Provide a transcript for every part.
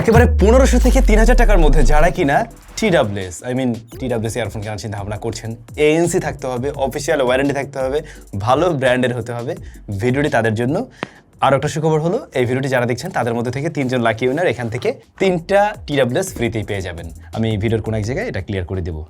একেবারে পনেরোশো থেকে তিন হাজার টাকার মধ্যে যারা কিনা TWS I mean TWS earphone কেনার চিন্তা ভাবনা করছেন এএনসি থাকতে হবে অফিসিয়াল ওয়ারেন্টি থাকতে হবে, ভালো ব্র্যান্ডের হতে হবে। ভিডিওটি তাদের জন্য। আর একটা সুখবর হলো, এই ভিডিওটি যারা দেখছেন, তাদের মধ্যে থেকে তিনজন লাকি উইনার এখান থেকে তিনটা টিডাব্লিউএস ফ্রিতেই পেয়ে যাবেন। আমি ভিডিওর কোনো এক জায়গায় এটা ক্লিয়ার করে দেবো।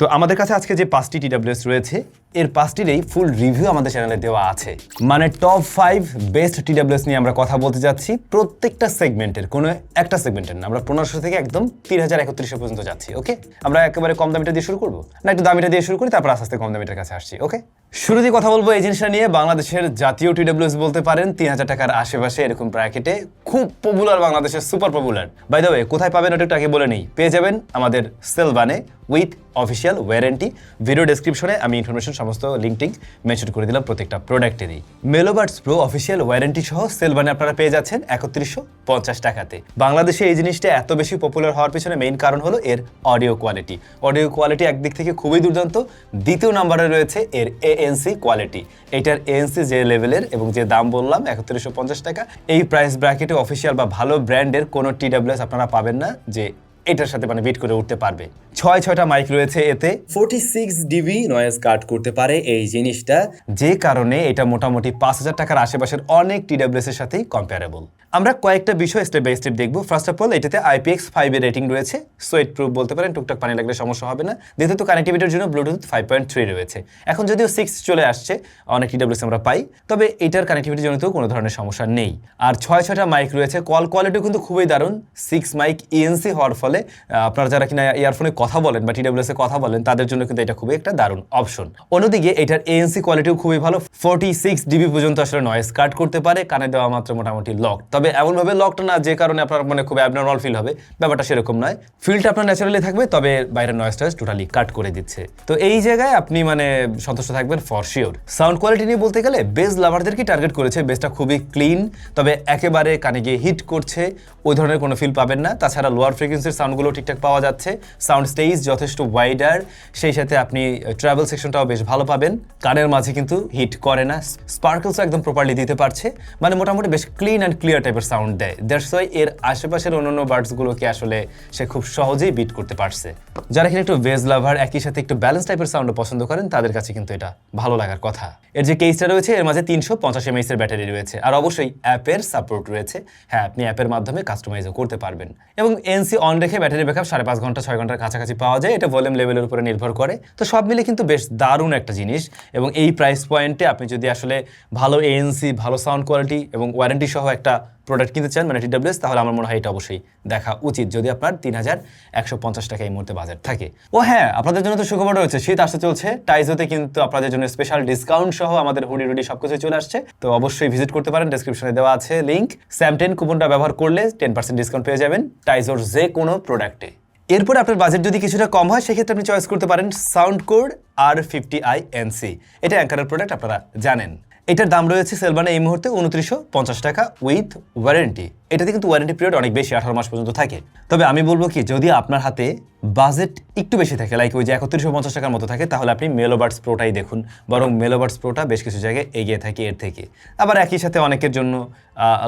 তো আমাদের কাছে আজকে যে পাঁচটি টিডাব্লিউএস রয়েছে, এর পাঁচটিরই ফুল রিভিউ আমাদের চ্যানেলে দেওয়া আছে। মানে টপ ফাইভ বেস্ট টিডাব্লিউএস নিয়ে আমরা কথা বলতে যাচ্ছি প্রত্যেকটা সেগমেন্টের কোনো একটা সেগমেন্টের না। আমরা পনেরোশো থেকে একদম তিন হাজার একত্রিশশো পর্যন্ত যাচ্ছি ওকে আমরা একেবারে কম দামিটা দিয়ে শুরু করব? না, একটু দামিটা দিয়ে শুরু করি, তারপর আস্তে আস্তে কম দামিটার কাছে আসছি ওকে শুরুতে কথা বলব এই জিনিসটা নিয়ে। বাংলাদেশের জাতীয় টিডাব্লিউএস বলতে পারেন, তিন হাজার টাকার আশেপাশে এরকম ব্র্যাকেটে খুব পপুলার বাংলাদেশের সুপার পপুলার বাই দ্য কোথায় পাবেন ওটা আগে বলে নেই। পেয়ে যাবেন আমাদের সেলবানে উইথ অফিসিয়াল ওয়ারেন্টি ভিডিও ডেসক্রিপশনে আমি ইনফরমেশন সমস্ত লিঙ্ক টিঙ্ক মেনশন করে দিলাম প্রত্যেকটা প্রোডাক্টেরই মেলোবার্টস প্রো অফিসিয়াল ওয়ারেন্টি সহ সেলবানে আপনারা পেয়ে যাচ্ছেন একত্রিশশো পঞ্চাশ টাকাতে। বাংলাদেশে এই জিনিসটা এত বেশি পপুলার হওয়ার পিছনে মেইন কারণ হলো এর অডিও কোয়ালিটি অডিও কোয়ালিটি একদিক থেকে খুবই দুর্দান্ত। দ্বিতীয় নাম্বারে রয়েছে এর এএনসি কোয়ালিটি। এটার এনসি যে লেভেলের এবং যে দাম বললাম, একত্রিশশো টাকা। এই প্রাইস ব্র্যাকেটে অফিসিয়াল বা ভালো ব্র্যান্ডের কোনো টিডাব্লিউএস আপনারা পাবেন না যে এটার সাথে মানে বিট করে উঠতে পারবে। ছয় ছয়টা মাইক রয়েছে এতে। Forty six dB noise cut করতে পারে এই জিনিসটা। যে কারণে এটা মোটামুটি পাঁচ হাজার টাকার আশেপাশের অনেক টিডাব্লিউএস এর সাথেই কম্পারেবল আমরা কয়েকটা বিষয় স্টেপ বাই স্টেপ দেখব। ফার্স্ট অফ অল এটাতে আইপিএক্স ফাইভের রেটিং রয়েছে। সোয়েট প্রুফ বলতে পারেন টুকটাক পানি লাগলে সমস্যা হবে না। দ্বিতীয়ত কানেক্টিভিটির জন্য ব্লুটুথ ফাইভ পয়েন্ট থ্রি রয়েছে। এখন যদিও সিক্স চলে আসছে অনেক টিডাব্লিউএস আমরা পাই। তবে এটার কানেক্টিভিটির জন্য তো কোনো ধরনের সমস্যা নেই। আর ছয় ছয়টা মাইক রয়েছে। কল কোয়ালিটিও কিন্তু খুবই দারুণ। সিক্স মাইক ইএনসি হওয়ার ফলে আহ, আপনারা যারা কিনা ইয়ারফোনে কথা বলেন বা টিডাব্লিউএস কথা বলেন তাদের জন্য কিন্তু এটা খুবই একটা দারুণ অপশন অন্যদিকে এটার এএনসি কোয়ালিটিও খুবই ভালো ফোর্টি সিক্স ডিবি পর্যন্ত আসলে নয়েজ কাট করতে পারে কানে দেওয়া মাত্র মোটামুটি লক তবে এমনভাবে লকটা না যে কারণে আপনার মানে খুব অ্যাবনর্মাল ফিল হবে ব্যাপারটা সেরকম নয়। ফিলটা আপনার ন্যাচারালি থাকবে তবে বাইরের নয়েজটা টোটালি কাট করে দিচ্ছে। তো এই জায়গায় আপনি মানে সন্তুষ্ট থাকবেন ফর শিওর সাউন্ড কোয়ালিটি নিয়ে বলতে গেলে বেস লাভারদেরকে টার্গেট করেছে? বেসটা খুবই ক্লিন তবে একেবারে কানে গিয়ে হিট করছে ওই ধরনের কোনো ফিল পাবেন না। তাছাড়া লোয়ার ফ্রিকোয়েন্সির সাউন্ডগুলো ঠিকঠাক পাওয়া যাচ্ছে। সাউন্ড স্টেজ যথেষ্ট ওয়াইডার সেই সাথে আপনি ট্রাভেল সেকশনটাও বেশ ভালো পাবেন। কানের মাঝে কিন্তু হিট করে না। স্পার্কলসও একদম প্রপারলি দিতে পারছে। মানে মোটামুটি বেশ ক্লিন অ্যান্ড ক্লিয়ার টাইপের সাউন্ড দেয়। দ্যাটস ওয়াই এর আশেপাশের অন্যান্য বার্ডসগুলোকে আসলে সে খুব সহজেই বিট করতে পারছে। যারা কিনা একটু ভেজ লাভার একই সাথে একটু ব্যালেন্স টাইপের সাউন্ডও পছন্দ করেন, তাদের কাছে কিন্তু এটা ভালো লাগার কথা। এর যে কেসটা রয়েছে, এর মাঝে তিনশো পঞ্চাশ এমএস এর ব্যাটারি রয়েছে। আর অবশ্যই অ্যাপের সাপোর্ট রয়েছে। হ্যাঁ আপনি অ্যাপের মাধ্যমে কাস্টমাইজও করতে পারবেন। এবং এনসি অন রেখে ব্যাটারি ব্যাকআপ সাড়ে পাঁচ ঘণ্টা, ছয় ঘণ্টার কাছাকাছি পাওয়া যায়। এটা ভলিউম লেভেলের উপরে নির্ভর করে। তো সব মিলে কিন্তু বেশ দারুণ একটা জিনিস এবং এই প্রাইস পয়েন্টে আপনি যদি আসলে ভালো এএনসি ভালো সাউন্ড কোয়ালিটি এবং ওয়ারেন্টি সহ একটা প্রোডাক্ট কিনতে চান মানে টিডাব্লিউএস তাহলে আমার মনে হয় এটা অবশ্যই দেখা উচিত, যদি আপনার তিন হাজার একশো পঞ্চাশ টাকা এই মুহূর্তে বাজার থাকে। ও হ্যাঁ আপনাদের জন্য তো সুখবর রয়েছে, শীত আসতে চলছে টাইজোতে কিন্তু আপনাদের জন্য স্পেশাল ডিসকাউন্ট সহ আমাদের হুডি রুডি সবকিছু চলে আসছে। তো অবশ্যই ভিজিট করতে পারেন ডেসক্রিপশনে দেওয়া আছে লিঙ্ক স্যাম টেন কুপনটা ব্যবহার করলে টেন পার্সেন্ট ডিসকাউন্ট পেয়ে যাবেন টাইজোর যে কোনো প্রোডাক্টে এরপর আপনার বাজেট যদি কিছুটা কম হয়, সেক্ষেত্রে আপনি চয়েস করতে পারেন sound core R fifty i NC এটা অ্যাঙ্কারের প্রোডাক্ট আপনারা জানেন। এটার দাম রয়েছে সেলবানে এই মুহূর্তে উনত্রিশশো পঞ্চাশ টাকা উইথ ওয়ারেন্টি এটাতে কিন্তু ওয়ারেন্টি পিরিয়ড অনেক বেশি, আঠারো মাস পর্যন্ত থাকে। তবে আমি বলব কি, যদি আপনার হাতে বাজেট একটু বেশি থাকে লাইক ওই যে একত্রিশশো পঞ্চাশ টাকার মতো থাকে, তাহলে আপনি মেলোবার্ডস প্রোটাই দেখুন। বরং মেলোবার্ডস প্রোটা বেশ কিছু জায়গায় এগিয়ে থাকে এর থেকে। আবার একই সাথে অনেকের জন্য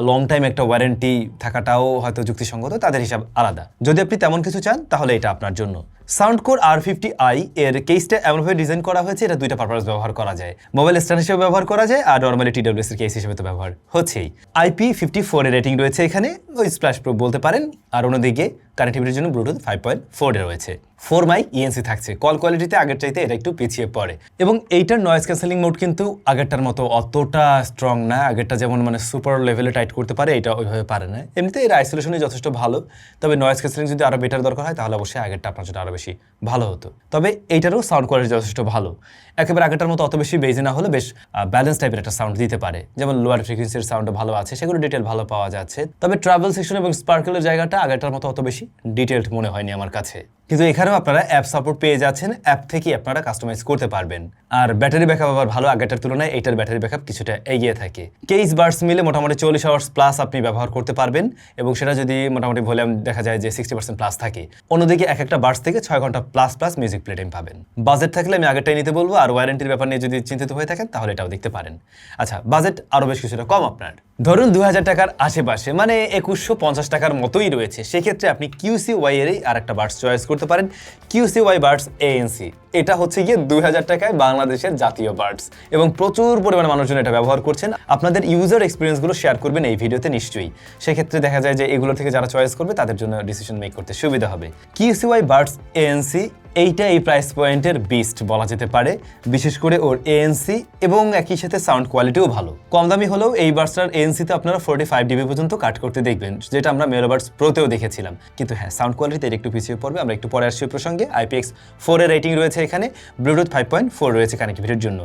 লং টাইম একটা ওয়ারেন্টি থাকাটাও হয়তো যুক্তিসঙ্গত, তাদের হিসাব আলাদা। যদি আপনি তেমন কিছু চান, তাহলে এটা আপনার জন্য। Sound core R fifty i এর কেসটা এমনভাবে ডিজাইন করা হয়েছে, এটা দুইটা পারপাস ব্যবহার করা যায়। মোবাইল স্ট্যান্ড হিসেবে ব্যবহার করা যায় আর নর্মালি টিডব্লিউএস এর কেস হিসেবে তো ব্যবহার হচ্ছেই। আইপি ফিফটি ফোর এর রেটিং রয়েছে এখানে, ওই স্প্ল্যাশ প্রুফ বলতে পারেন। আর অন্যদিকে কানেক্টিভিটির জন্য ব্লুটুথ ফাইভ পয়েন্ট ফোর রয়েছে। ফোর মাই ইএনসি থাকছে। কল কোয়ালিটিতে আগের চাইতে এটা একটু পিছিয়ে পড়ে। এবং এইটার নয়েজ ক্যান্সেলিং মোড কিন্তু আগেরটার মতো অতটা স্ট্রং না। আগেরটা যেমন মানে সুপার লেভেলে টাইট করতে পারে, এটা ওইভাবে পারে না। এমনিতে এর আইসোলেশনই যথেষ্ট ভালো। তবে নয়েজ ক্যান্সেলিং যদি আরও বেটার দরকার হয়, তাহলে অবশ্যই আগেরটা আপনার জন্য আরও বেশি ভালো হতো। তবে এইটারও সাউন্ড কোয়ালিটি যথেষ্ট ভালো। একেবারে আগেরটার মতো অত বেশি বেজে না হলে বেশ ব্যালেন্স টাইপের একটা সাউন্ড দিতে পারে। যেমন লোয়ার ফ্রিকোয়েন্সির সাউন্ড ভালো আছে, সেগুলো ডিটেল ভালো পাওয়া যাচ্ছে। তবে ট্রাভেল সেকশন এবং স্পার্কেলের জায়গাটা আগেরটার মতো অত বেশি ডিটেলড মনে হয়নি আমার কাছে। কিন্তু এখানেও আপনারা অ্যাপ সাপোর্ট পেয়ে যাচ্ছেন অ্যাপ থেকেই আপনারা কাস্টমাইজ করতে পারবেন। আর ব্যাটারি ব্যাকআপ আবার ভালো আগেরটার তুলনায় এটার ব্যাটারি ব্যাকআপ কিছুটা এগিয়ে থাকে। কেস বার্স মিলে মোটামুটি চল্লিশ আওয়ার্স প্লাস আপনি ব্যবহার করতে পারবেন এবং সেটা যদি মোটামুটি ভলিউম দেখা যায় যে সিক্সটি পার্সেন্ট প্লাস থাকে, অন্যদিকে এক একটা বার্স থেকে ছয় ঘণ্টা plus plus music play time পাবেন। বাজেট থাকলে আমি আগেরটাই নিতে বলব, আর ওয়ারেন্টির ব্যাপার নিয়ে যদি চিন্তিত হয়ে থাকেন তাহলে এটাও দেখতে পারেন। আচ্ছা বাজেট আরও বেশ কিছুটা কম আপনার। ধরুন দু হাজার টাকার আশেপাশে মানে একুশশো পঞ্চাশ টাকার মতোই রয়েছে, সেক্ষেত্রে আপনি কিউসি ওয়াই এরই আর একটা বার্ডস চয়েস করতে পারেন। কিউসি ওয়াই বার্ডস এএনসি এটা হচ্ছে গিয়ে দুই হাজার টাকায় বাংলাদেশের জাতীয় বার্ডস এবং প্রচুর পরিমাণে মানুষজন এটা ব্যবহার করছেন। আপনাদের ইউজার এক্সপিরিয়েন্সগুলো শেয়ার করবেন এই ভিডিওতে নিশ্চয়ই। সেক্ষেত্রে দেখা যায় যে এগুলো থেকে যারা চয়েস করবে, তাদের জন্য ডিসিশন মেক করতে সুবিধা হবে। কিউসি ওয়াই বার্ডস এএনসি এইটা এই প্রাইস পয়েন্টের বিস্ট বলা যেতে পারে। বিশেষ করে ওর এএনসি এবং একই সাথে সাউন্ড কোয়ালিটিও ভালো। কম দামি হলেও এই বার্সটার এএনসিতে আপনারা ফোর্টি ফাইভ ডিবি পর্যন্ত কাট করতে দেখবেন, যেটা আমরা মেলোবার্স প্রোতেও দেখেছিলাম। কিন্তু হ্যাঁ সাউন্ড কোয়ালিটিতে একটু পিছিয়ে পড়বে। আমরা একটু পরে আসছি প্রসঙ্গে। আইপিএক্স ফোরের রেটিং রয়েছে এখানে। ব্লুটুথ ফাইভ পয়েন্ট ফোর রয়েছে কানেক্টিভিটির জন্য।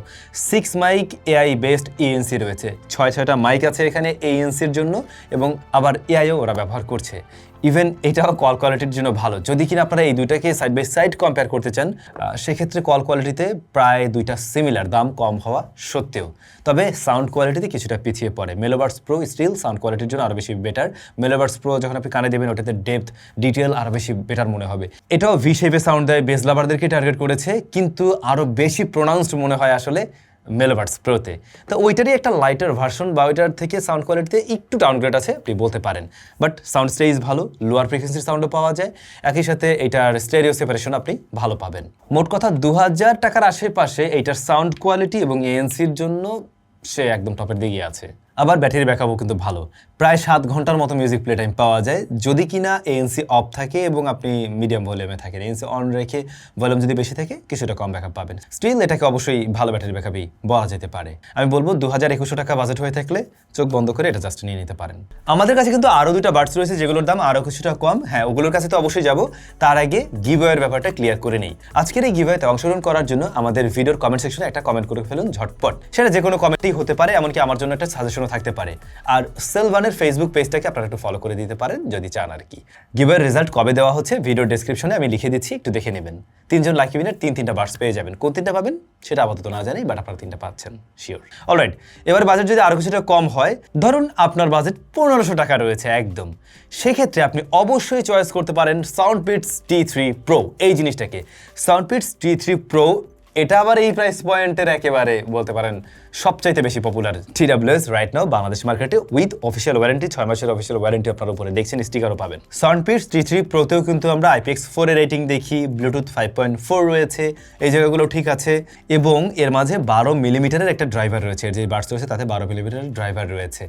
Six mic AI based ANC রয়েছে। ছয়, ছয়টা মাইক আছে এখানে এএনসির জন্য এবং আবার এআইও ওরা ব্যবহার করছে। ইভেন এটাও কল কোয়ালিটির জন্য ভালো। যদি কিনা আপনারা এই দুইটাকে সাইড বাই সাইড কম্পেয়ার করতে চান সেক্ষেত্রে কল কোয়ালিটিতে প্রায় দুইটা সিমিলার দাম কম হওয়া সত্ত্বেও। তবে সাউন্ড কোয়ালিটিতে কিছুটা পিছিয়ে পড়ে। মেলোবার্স প্রো স্টিল সাউন্ড কোয়ালিটির জন্য আরও বেশি বেটার মেলোবার্স প্রো যখন আপনি কানে দেবেন, ওটাতে ডেপথ ডিটেল আরও বেশি বেটার মনে হবে। এটাও ভি শেপে সাউন্ড দেয় বেস লাভারদেরকে টার্গেট করেছে, কিন্তু আরও বেশি প্রোনাউন্সড মনে হয় আসলে মেলোবার্স প্রোতে। তো ওইটারই একটা লাইটার ভার্সন বা ওইটার থেকে সাউন্ড কোয়ালিটিতে একটু ডাউনগ্রেড আছে, আপনি বলতে পারেন। বাট সাউন্ড স্টেজ ভালো লোয়ার ফ্রিকোয়েন্সির সাউন্ডও পাওয়া যায়। একই সাথে এটার স্টেরিও সেপারেশন আপনি ভালো পাবেন। মোট কথা দু হাজার টাকার আশেপাশে এইটার সাউন্ড কোয়ালিটি এবং এএনসির জন্য সে একদম টপের দিকে আছে। আবার ব্যাটারি ব্যাকআপও কিন্তু ভালো। প্রায় সাত ঘণ্টার মতো মিউজিক প্লে টাইম পাওয়া যায়। যদি কিনা এএনসি অফ থাকে এবং আপনি মিডিয়াম ভলিউমে থাকেন। এএনসি অন রেখে ভলিউম যদি বেশি থাকে, কিছুটা কম ব্যাকআপ পাবেন। স্টিল এটাকে অবশ্যই ভালো ব্যাটারি ব্যাকআপই বলা যেতে পারে। আমি বলব দু হাজার একুশশো টাকা বাজেট হয়ে থাকলে চোখ বন্ধ করে এটা জাস্ট নিয়ে নিতে পারেন। আমাদের কাছে কিন্তু আরও দুটো বার্ডস রয়েছে, যেগুলোর দাম আরও কিছুটা কম। হ্যাঁ ওগুলোর কাছে তো অবশ্যই যাব। তার আগে গিভওয়ের ব্যাপারটা ক্লিয়ার করে নেই। আজকের এই গিভওয়েতে অংশগ্রহণ করার জন্য আমাদের ভিডিওর কমেন্ট সেকশনে একটা কমেন্ট করে ফেলুন ঝটপট। সেটা যে কোনো কমেন্টই হতে পারে, এমনকি আমার জন্য একটা সাজেশনও থাকতে পারে। আর সেলভানের ফেসবুক পেজটাকে আপনারা একটু ফলো করে দিতে পারেন, যদি চান আর কি। গিভের রেজাল্ট কবে দেওয়া হচ্ছে ভিডিও ডেসক্রিপশনে আমি লিখে দিচ্ছি, একটু দেখে নেবেন। তিনজন লাকি উইনার তিন তিনটা বার্ডস পেয়ে যাবেন। কোন তিনটা পাবেন, সেটা আপাতত না জানি বাট আপনারা তিনটা পাচ্ছেন শিওর অলরাইট এবার বাজেট যদি আরও কিছুটা কম হয়, ধরুন আপনার বাজেট পনেরোশো টাকা রয়েছে, একদম। সেক্ষেত্রে আপনি অবশ্যই চয়েস করতে পারেন sound peats T three pro এই জিনিসটাকে sound peats T three pro এটা আবার এই প্রাইস পয়েন্টের একেবারে বলতে পারেন সবচাইতে বেশি popular T W S right now Bangladesh মার্কেটে উইথ অফিসিয়াল ওয়ারেন্টি ছয় মাসের অফিসিয়াল ওয়ারেন্টি আপনার উপরে। দেখছেন স্টিকারও পাবেন। সাউন্ডপিটস টি থ্রি প্রোতেও কিন্তু আমরা আইপিএক্স ফোরের রেটিং দেখি ব্লুটুথ ফাইভ পয়েন্ট ফোর রয়েছে, এই জায়গাগুলো ঠিক আছে। এবং এর মাঝে বারো মিলিমিটারের একটা ড্রাইভার রয়েছে, যে বার্স রয়েছে, তাতে বারো মিলিমিটারের ড্রাইভার রয়েছে,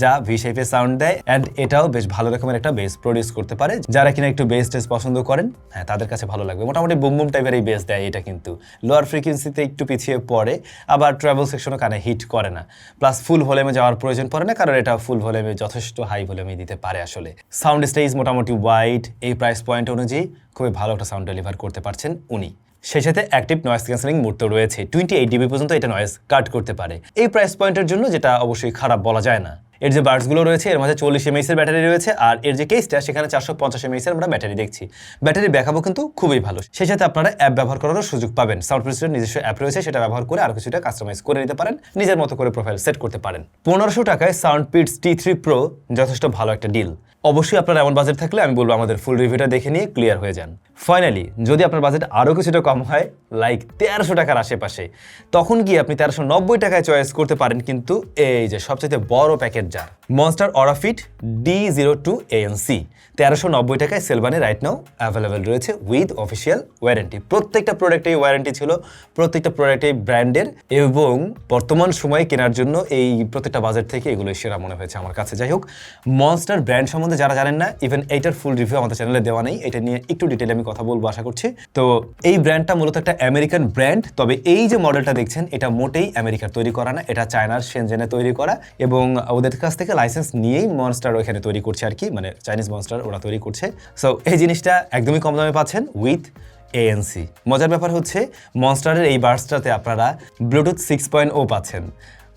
যা ভি শেপে সাউন্ড দেয় অ্যান্ড এটাও বেশ ভালো রকমের একটা বেস প্রডিউস করতে পারে। যারা কিনা একটু বেস টেস পছন্দ করেন হ্যাঁ তাদের কাছে ভালো লাগবে। মোটামুটি বুম বুম টাইপের এই বেস দেয়, এটা কিন্তু। লোয়ার ফ্রিকোয়েন্সিতে একটু পিছিয়ে পড়ে, আবার ট্রাভেল সেকশনও কানে হিট করে না। প্লাস ফুল ভলিউমে যাওয়ার প্রয়োজন পড়ে না, কারণ এটা ফুল ভলিউমে যথেষ্ট হাই ভলিউমে দিতে পারে আসলে। সাউন্ড স্টেজ মোটামুটি ওয়াইড এই প্রাইস পয়েন্ট অনুযায়ী খুবই ভালো একটা সাউন্ড ডেলিভার করতে পারছেন উনি। সেই সাথে অ্যাক্টিভ নয়েস ক্যান্সেলিং মোড তো রয়েছে। টোয়েন্টি এইট ডিবি পর্যন্ত এটা নয়েস কাট করতে পারে। এই প্রাইস পয়েন্টের জন্য যেটা অবশ্যই খারাপ বলা যায় না। এর যে বার্ডসগুলো রয়েছে, এর মাঝে চল্লিশ এমএইচ এর ব্যাটারি রয়েছে, আর এর যে কেসটা সেখানে চারশো পঞ্চাশ এমএইচ এর আমরা ব্যাটারি দেখছি। ব্যাটারি ব্যাকআপও কিন্তু খুবই ভালো। সেই সাথে আপনারা অ্যাপ ব্যবহার করারও সুযোগ পাবেন। সাউন্ড প্রিসের নিজস্ব অ্যাপ রয়েছে, সেটা ব্যবহার করে আরও কিছুটা কাস্টমাইজ করে নিতে পারেন, নিজের মতো করে প্রোফাইল সেট করতে পারেন। পনেরোশো টাকায় sound peats T three pro যথেষ্ট ভালো একটা ডিল অবশ্যই আপনার এমন বাজেট থাকলে আমি বলব আমাদের ফুল রিভিউটা দেখে নিয়ে ক্লিয়ার হয়ে যান। ফাইনালি যদি আপনার বাজেট আরও কিছুটা কম হয় লাইক তেরোশো টাকার আশেপাশে, তখন গিয়ে আপনি তেরোশো নব্বই টাকায় চয়েস করতে পারেন? কিন্তু এই যে সবচেয়ে বড় প্যাকেট যার Monster অরাফিট D zero two ANC তেরোশো নব্বই টাকায় সেলবানে রাইট নাও অ্যাভেলেবেল রয়েছে উইথ অফিসিয়াল ওয়ারেন্টি প্রত্যেকটা প্রোডাক্টেই ওয়ারেন্টি ছিল, প্রত্যেকটা প্রোডাক্টেই ব্র্যান্ডের এবং বর্তমান সময়ে কেনার জন্য এই প্রত্যেকটা বাজার থেকে এগুলো সেরা মনে হয়েছে আমার কাছে। যাই হোক মনস্টার ব্র্যান্ড সম্বন্ধে যারা জানেন না ইভেন এইটার ফুল রিভিউ আমাদের চ্যানেলে দেওয়া নেই, এটা নিয়ে একটু ডিটেলে আমি কথা বলব আশা করছি। তো এই ব্র্যান্ডটা মূলত একটা আমেরিকান ব্র্যান্ড তবে এই যে মডেলটা দেখছেন, এটা মোটেই আমেরিকার তৈরি করা না, এটা চায়নার সেনজেনে তৈরি করা এবং ওদের কাছ থেকে লাইসেন্স নিয়েই মনস্টার ওইখানে তৈরি করছে আর কি মানে চাইনিজ মনস্টার ওরা তৈরি করছে। সো এই জিনিসটা একদমই কম দামে পাচ্ছেন উইথ এএনসি মজার ব্যাপার হচ্ছে মনস্টারের এই বার্সটাতে আপনারা ব্লুটুথ সিক্স পয়েন্ট ও পাচ্ছেন।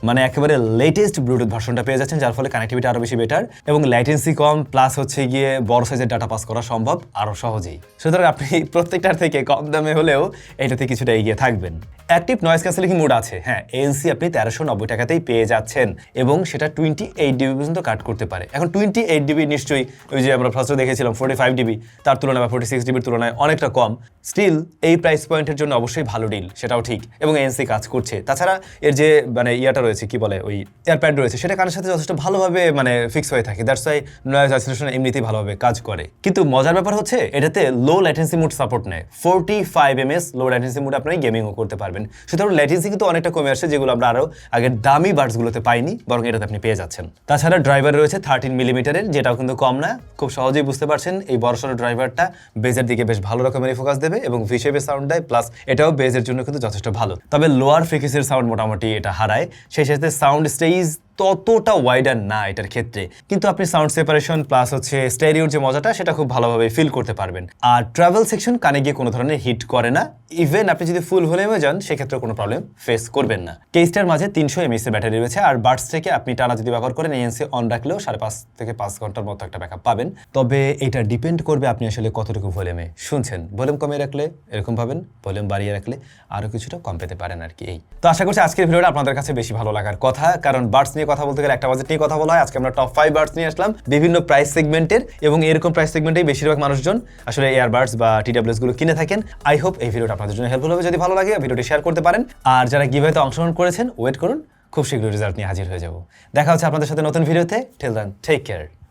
মানে একেবারে লেটেস্ট ব্লুটুথ ভার্সনটা পেয়ে যাচ্ছেন, যার ফলে কানেক্টিভিটি আরও বেশি বেটার এবং ল্যাটেন্সি কম প্লাস হচ্ছে গিয়ে বড় সাইজের ডাটা পাস করা সম্ভব আরও সহজেই। সুতরাং আপনি প্রত্যেকটার থেকে কম দামে হলেও এটাতে কিছুটা এগিয়ে থাকবেন। অ্যাক্টিভ নয়েজ ক্যান্সেলিং মুড আছে। হ্যাঁ এএনসি আপনি তেরোশো নব্বই টাকাতেই পেয়ে যাচ্ছেন এবং সেটা টোয়েন্টি এইট ডিবি পর্যন্ত কাট করতে পারে। এখন টোয়েন্টি এইট ডিবি নিশ্চয়ই ওই যে আমরা ফার্স্টে দেখেছিলাম ফোর্টি ফাইভ ডিবি তার তুলনায় বা ফোর্টি সিক্স ডিবির তুলনায় অনেকটা কম। স্টিল এই প্রাইস পয়েন্টের জন্য অবশ্যই ভালো ডিল সেটাও ঠিক এবং এএনসি কাজ করছে। তাছাড়া এর যে মানে ইয়াটা রয়েছে, কি বলে, ওই এয়ারপ্যাড রয়েছে, সেটা কানের সাথে যথেষ্ট ভালোভাবে মানে ফিক্স হয়ে থাকে। দ্যাটস ওয়াই নয়েজ আইসোলেশন এমনিতেই ভালোভাবে কাজ করে। কিন্তু মজার ব্যাপার হচ্ছে, এটাতে লো ল্যাটেন্সি মুড সাপোর্ট নেয়। Forty five M S low latency mode আপনি গেমিংও করতে পারবেন। সুতরাং ল্যাটেন্সি কিন্তু অনেকটা কমে আসছে, যেগুলো আমরা আরও আগের দামি বার্ডসগুলোতে পাইনি, বরং এটাতে আপনি পেয়ে যাচ্ছেন। তাছাড়া ড্রাইভার রয়েছে থার্টিন মিলিমিটারের যেটাও কিন্তু কম না। খুব সহজেই বুঝতে পারছেন, এই বড়সড় ড্রাইভারটা বেজের দিকে বেশ ভালো রকমের ফোকাস দেবে এবং ভিসেবে সাউন্ড দেয় প্লাস এটাও বেজের জন্য কিন্তু যথেষ্ট ভালো। তবে লোয়ার ফ্রিকুয়েন্সির সাউন্ড মোটামুটি এটা হারায়। সেই সাথে সাউন্ড স্টেজ ততটা ওয়াইডার না এটার ক্ষেত্রে। কিন্তু আপনি সাউন্ড সেপারেশন প্লাস হচ্ছে স্টেরিওর যে মজাটা, সেটা খুব ভালোভাবে ফিল করতে পারবেন। আর ট্রাভেল সেকশন কানে গিয়ে কোনো ধরনের হিট করে না। ইভেন আপনি যদি ফুল ভলিউমে যান, সেক্ষেত্রে কোনো প্রবলেম ফেস করবেন না। কেসটার মাঝে তিনশো এমএস এর ব্যাটারি রয়েছে। আর বার্ডস থেকে আপনি টানা যদি ব্যবহার করেন এএনসি অন রাখলেও সাড়ে পাঁচ থেকে পাঁচ ঘণ্টার মতো একটা ব্যাকআপ পাবেন। তবে এটা ডিপেন্ড করবে আপনি আসলে কতটুকু ভলিউমে শুনছেন। ভলিউম কমিয়ে রাখলে এরকম পাবেন ভলিউম বাড়িয়ে রাখলে আরও কিছুটা কম পেতে পারেন আর কি এই। তো আশা করছি আজকের ভিডিওটা আপনাদের কাছে বেশি ভালো লাগার কথা। কারণ বার্ডস নিয়ে কথা বলতে গেলে একটা বাজেট নিয়ে কথা বলা হয়। আজকে আমরা টপ ফাইভ বার্ডস নিয়ে আসলাম। বিভিন্ন প্রাইস সেগমেন্টের এবং এরকম প্রাইস সেগমেন্টেই বেশিরভাগ মানুষজন আসলে এয়ারবাডস বা টিডাব্লিউএসগুলো কিনে থাকেন। আই হোপ এই ভিডিওটা আপনাদের জন্য হেল্পফুল হবে। যদি ভালো লাগে ভিডিওটি শেয়ার করতে পারেন। আর যারা গিভেতে অংশগ্রহণ করেছেন ওয়েট করুন। খুব শীঘ্রই রেজাল্ট নিয়ে হাজির হয়ে যাব। দেখা হচ্ছে আপনাদের সাথে নতুন ভিডিওতে টেল দেন টেক কেয়ার